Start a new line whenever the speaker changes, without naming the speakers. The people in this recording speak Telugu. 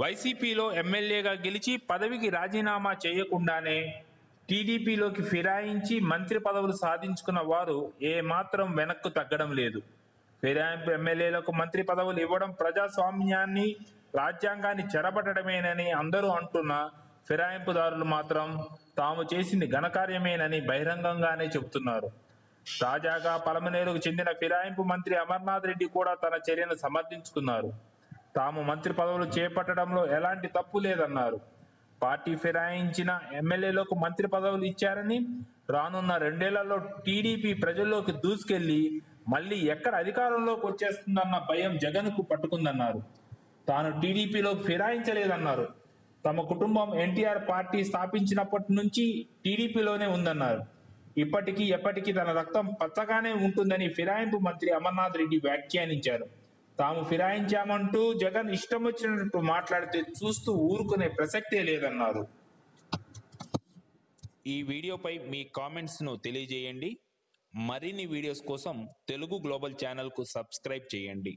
వైసీపీలో ఎమ్మెల్యేగా గెలిచి పదవికి రాజీనామా చేయకుండానే టీడీపీలోకి ఫిరాయించి మంత్రి పదవులు సాధించుకున్న వారు ఏమాత్రం వెనక్కు తగ్గడం లేదు. ఫిరాయింపు ఎమ్మెల్యేలకు మంత్రి పదవులు ఇవ్వడం ప్రజాస్వామ్యాన్ని రాజ్యాంగాన్ని చెరబట్టడమేనని అందరూ అంటున్న ఫిరాయింపుదారులు మాత్రం తాము చేసింది ఘనకార్యమేనని బహిరంగంగానే చెబుతున్నారు. తాజాగా పలమనేరుకు చెందిన ఫిరాయింపు మంత్రి అమర్నాథ్ రెడ్డి కూడా తన చర్యను సమర్థించుకున్నారు. తాము మంత్రి పదవులు చేపట్టడంలో ఎలాంటి తప్పు లేదన్నారు. పార్టీ ఫిరాయించిన ఎమ్మెల్యేలకు మంత్రి పదవులు ఇచ్చారని రానున్న రెండేళ్ళలో టీడీపీ ప్రజల్లోకి దూసుకెళ్ళి మళ్ళీ ఎక్కడ అధికారంలోకి వచ్చేస్తుందన్న భయం జగన్కు పట్టుకుందన్నారు. తాను టీడీపీలో ఫిరాయించలేదన్నారు. తమ కుటుంబం ఎన్టీఆర్ పార్టీ స్థాపించినప్పటి నుంచి టీడీపీలోనే ఉందన్నారు. ఇప్పటికీ ఎప్పటికీ తన రక్తం పచ్చగానే ఉంటుందని ఫిరాయింపు మంత్రి అమర్నాథ్ రెడ్డి వ్యాఖ్యానించారు. తాము ఫిరాయించామంటూ జగన్ ఇష్టం వచ్చినట్టు మాట్లాడితే చూస్తూ ఊరుకునే ప్రసక్తే లేదన్నారు. ఈ వీడియోపై మీ కామెంట్స్ను తెలియజేయండి. మరిన్ని వీడియోస్ కోసం తెలుగు గ్లోబల్ ఛానల్కు సబ్స్క్రైబ్ చేయండి.